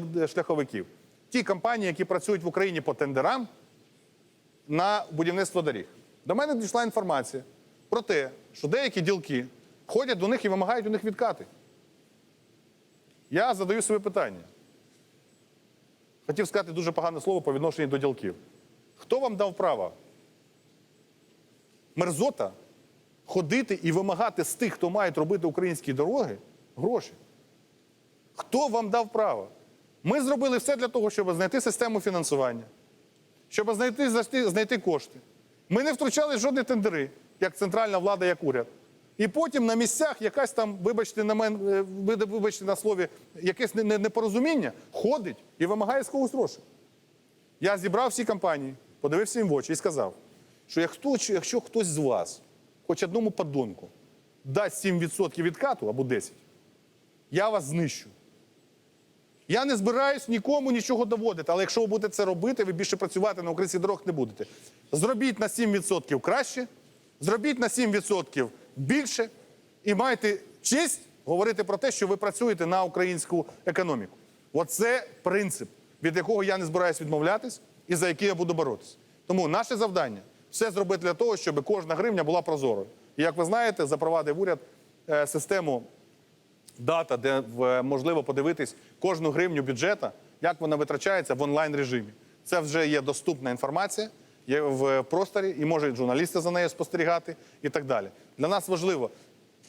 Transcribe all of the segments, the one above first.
д- шляховиків. Ті компанії, які працюють в Україні по тендерам на будівництво доріг. До мене дійшла інформація про те, що деякі ділки ходять до них і вимагають у них відкати. Я задаю собі питання. Хотів сказати дуже погане слово по відношенню до ділків. Хто вам дав право? Мерзота ходити і вимагати з тих, хто має робити українські дороги, гроші. Хто вам дав право? Ми зробили все для того, щоб знайти систему фінансування, щоб знайти, знайти, кошти. Ми не втручали жодні тендери, як центральна влада, як уряд. І потім на місцях якась там, вибачте на мен, е, вибачте на слові, якесь не- не- непорозуміння ходить і вимагає з когось грошей. Я зібрав всі компанії, подивився їм в очі і сказав, що як якщо хтось з вас, хоч одному подонку, дасть 7% відкату або 10%, я вас знищу. Я не збираюсь нікому нічого доводити, але якщо ви будете це робити, ви більше працювати на українських дорогах не будете. Зробіть на 7% краще, зробіть на 7% більше і майте честь говорити про те, що ви працюєте на українську економіку. Оце принцип, від якого я не збираюсь відмовлятись і за який я буду боротися. Тому наше завдання все зробити для того, щоб кожна гривня була прозорою. І як ви знаєте, запровадив уряд е, систему дата, де можливо подивитись кожну гривню бюджету, як вона витрачається в онлайн режимі. Це вже є доступна інформація, є в просторі, і можуть журналісти за нею спостерігати і так далі. Для нас важливо.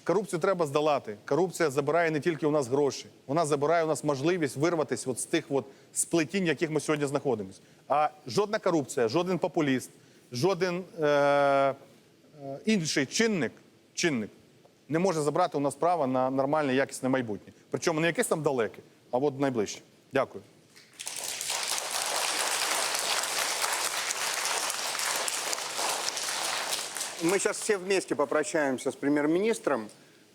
Корупцію треба здолати. Корупція забирає не тільки у нас гроші, вона забирає у нас можливість вирватися от з тих от сплетінь, яких ми сьогодні знаходимося. А жодна корупція, жоден популіст, жоден е- е- інший чинник, чинник не може забрати у нас право на нормальне, якісне майбутнє. Причому не якесь там далеке, а от найближче. Дякую. Мы сейчас все вместе попрощаемся с премьер-министром.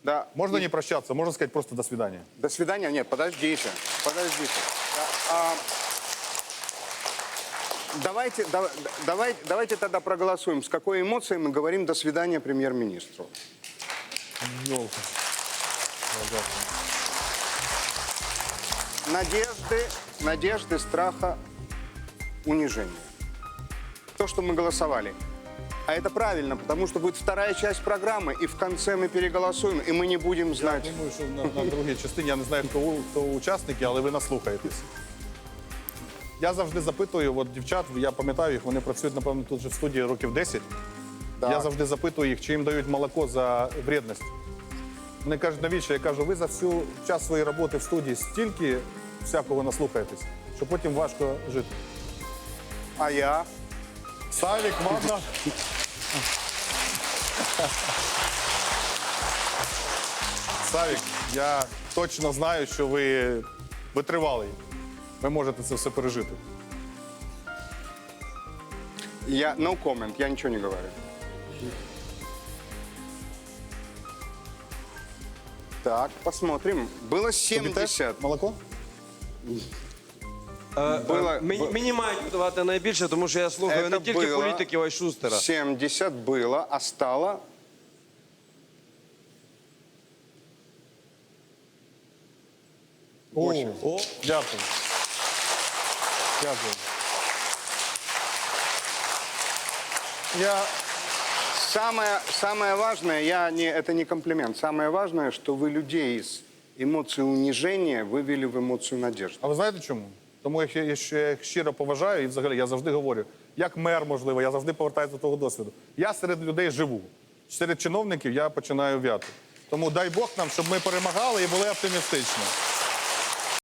Да. Можна не прощатися, можна сказати просто до свидання. До свидания. Нет, подождите. Подождите. Да, а, Давайте, да- давай, давайте тогда проголосуем, с какой эмоцией мы говорим «до свидания» премьер-министру Йолка. Надежды, надежды, страха, унижения. То, что мы голосовали. А это правильно, потому что будет вторая часть программы, и в конце мы переголосуем, и мы не будем Я знать. думаю, що на, на другій частині я не знаю, хто, у- хто учасники, але ви наслухаєтесь. Я завжди запитую, от дівчат, я пам'ятаю їх, вони працюють, напевно, тут же в студії років 10. Так. Я завжди запитую їх, чи їм дають молоко за вредність. Вони кажуть, навіщо? Я кажу, ви за всю час своєї роботи в студії стільки всякого наслухаєтесь, що потім важко жити. А я? Савік, ладно. Савік, я точно знаю, що ви витривалий. Ви можете це все пережити. Я no comment, я ничего не говорю. Так, посмотрим. Было Тобі теж 70. молоко? Было, Мені, б- мені мають давати найбільше, тому що я слухаю Це не тільки було. політиків, а й Шустера. 70 было, а стало... О, Очень. О, дякую. Дякую. Я Самое, самое важное, я не, это не комплимент, самое важное, что вы людей из эмоции унижения вывели в эмоцию надежды. А ви знаєте чому? Тому я, я, що я їх щиро поважаю і взагалі я завжди говорю, як мер, можливо, я завжди повертаюся до того досвіду. Я серед людей живу. Серед чиновників я починаю в'яти. Тому дай Бог нам, щоб ми перемагали і були оптимістичні.